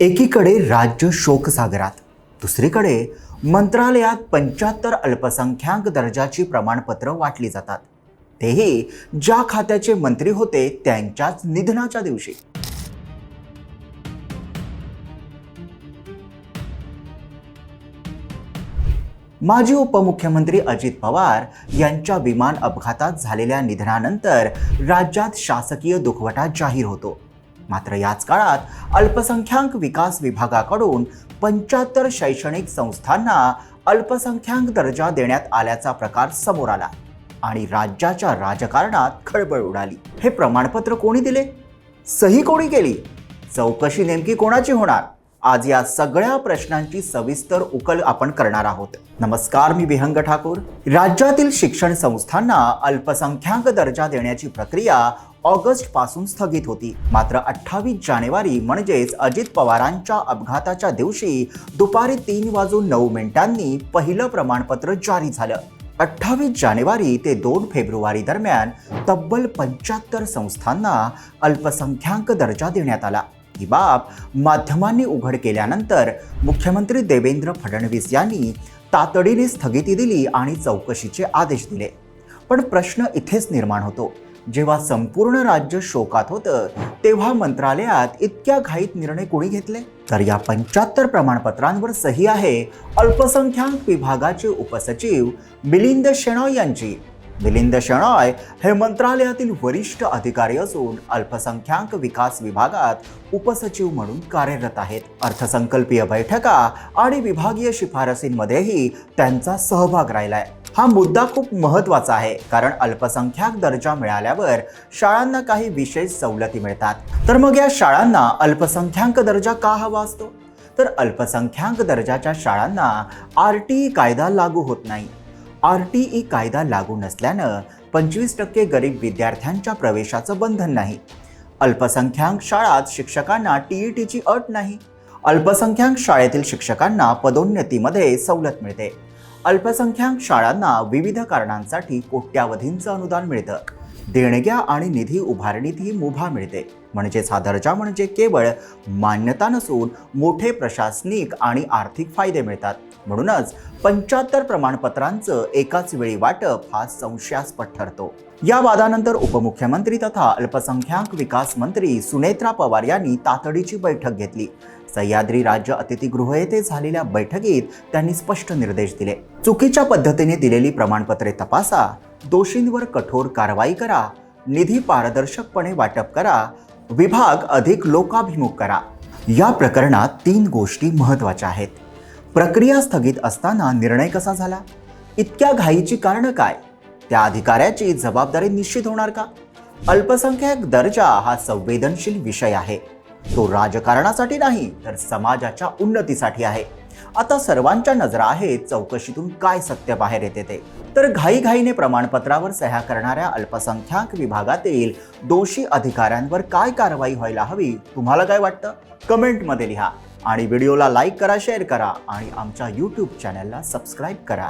एकीकडे राज्य शोकसागरात दुसरीकडे मंत्रालयात पंच्याहत्तर अल्पसंख्याक दर्जाची प्रमाणपत्र वाटली जातात. तेही ज्या खात्याचे मंत्री होते त्यांच्याच निधनाच्या दिवशी. माजी उपमुख्यमंत्री अजित पवार यांच्या विमान अपघातात झालेल्या निधनानंतर राज्यात शासकीय दुखवटा जाहीर होतो. मात्र याच काळात अल्पसंख्याक विकास विभागाकडून पंच्याहत्तर शैक्षणिक संस्थांना अल्पसंख्याक दर्जा देण्यात आल्याचा प्रकार समोर आला आणि राज्याच्या राजकारणात खळबळ उडाली. हे प्रमाणपत्र कोणी दिले? सही कोणी केली? चौकशी नेमकी कोणाची होणार? आज या सगळ्या प्रश्नांची सविस्तर उकल आपण करणार आहोत. नमस्कार मी विहंग ठाकूर. राज्यातील शिक्षण संस्थांना अल्पसंख्याक दर्जा देण्याची प्रक्रिया ऑगस्टपासून स्थगित होती. मात्र अठ्ठावीस जानेवारी म्हणजेच अजित पवारांच्या अपघाताच्या दिवशी दुपारी तीन वाजून नऊ मिनिटांनी पहिलं प्रमाणपत्र जारी झालं. अठ्ठावीस जानेवारी ते दोन फेब्रुवारी दरम्यान तब्बल पंच्याहत्तर संस्थांना अल्पसंख्याक दर्जा देण्यात आला. ही बाब माध्यमांनी उघड केल्यानंतर मुख्यमंत्री देवेंद्र फडणवीस यांनी तातडीने स्थगिती दिली आणि चौकशीचे आदेश दिले. पण प्रश्न इथेच निर्माण होतो. जेव्हा संपूर्ण राज्य शोकात होतं तेव्हा मंत्रालयात इतक्या घाईत निर्णय कोणी घेतले? तर या पंच्याहत्तर प्रमाणपत्रांवर सही आहे. अल्पसंख्याक विभागाचे उपसचिव मिलिंद शेणॉय यांची. मिलिंद शणॉय हे मंत्रालयातील वरिष्ठ अधिकारी असून अल्पसंख्याक विकास विभागात उपसचिव म्हणून कार्यरत आहेत. अर्थसंकल्पीय बैठका आणि विभागीय शिफारसींमध्येही त्यांचा सहभाग राहिलाय. हा मुद्दा खूप महत्त्वाचा आहे कारण अल्पसंख्याक दर्जा मिळाल्यावर शाळांना काही विशेष सवलती मिळतात. तर मग या शाळांना अल्पसंख्याक दर्जा का हवा असतो? तर अल्पसंख्याक दर्जाच्या शाळांना आर टी कायदा लागू होत नाही. आर टी ई कायदा लागू नसल्यानं पंचवीस टक्के गरीब विद्यार्थ्यांच्या प्रवेशाचं बंधन नाही. अल्पसंख्याक शाळात शिक्षकांना टी ई टीची अट नाही. अल्पसंख्याक शाळेतील शिक्षकांना पदोन्नतीमध्ये सवलत मिळते. अल्पसंख्याक शाळांना विविध कारणांसाठी कोट्यावधींचं अनुदान मिळतं. देणग्या आणि निधी उभारणीतही मुभा मिळते. म्हणजेच हा दर्जा म्हणजे केवळ मान्यता नसून मोठे प्रशासनिक आणि आर्थिक फायदे मिळतात. म्हणूनच पंच्याहत्तर प्रमाणपत्रांचं एकाच वेळी वाटप हा संशयास्पद ठरतो. या वादानंतर उपमुख्यमंत्री तथा अल्पसंख्याक विकास मंत्री सुनेत्रा पवार यांनी तातडीची बैठक घेतली. सह्याद्री राज्य अतिथीगृह येथे झालेल्या बैठकीत त्यांनी स्पष्ट निर्देश दिले. चुकीच्या पद्धतीने दिलेली प्रमाणपत्रे तपासा दोषींवर कठोर कारवाई करा निधी पारदर्शकपणे वाटप करा विभाग अधिक लोकाभिमुख करा. या प्रकरणात तीन गोष्टी महत्त्वाच्या आहेत. प्रक्रिया स्थगित असताना निर्णय कसा झाला? इतक्या घाईची कारणं काय? त्या अधिकाऱ्याची जबाबदारी निश्चित होणार का? अल्पसंख्याक दर्जा हा संवेदनशील विषय आहे. तो राजकारणासाठी नाही तर समाजाच्या उन्नतीसाठी आहे. आता सर्वांच्या नजरा आहेत चौकशीतून काय सत्य बाहेर येते ते. तर घाईघाईने प्रमाणपत्रावर सह्या करणाऱ्या अल्पसंख्याक विभागातील दोषी अधिकाऱ्यांवर काय कारवाई व्हायला हवी तुम्हाला काय वाटतं? कमेंटमध्ये लिहा. आणि व्हिडिओला लाईक करा शेअर करा आणि आमच्या यूट्यूब चॅनलला सबस्क्राईब करा.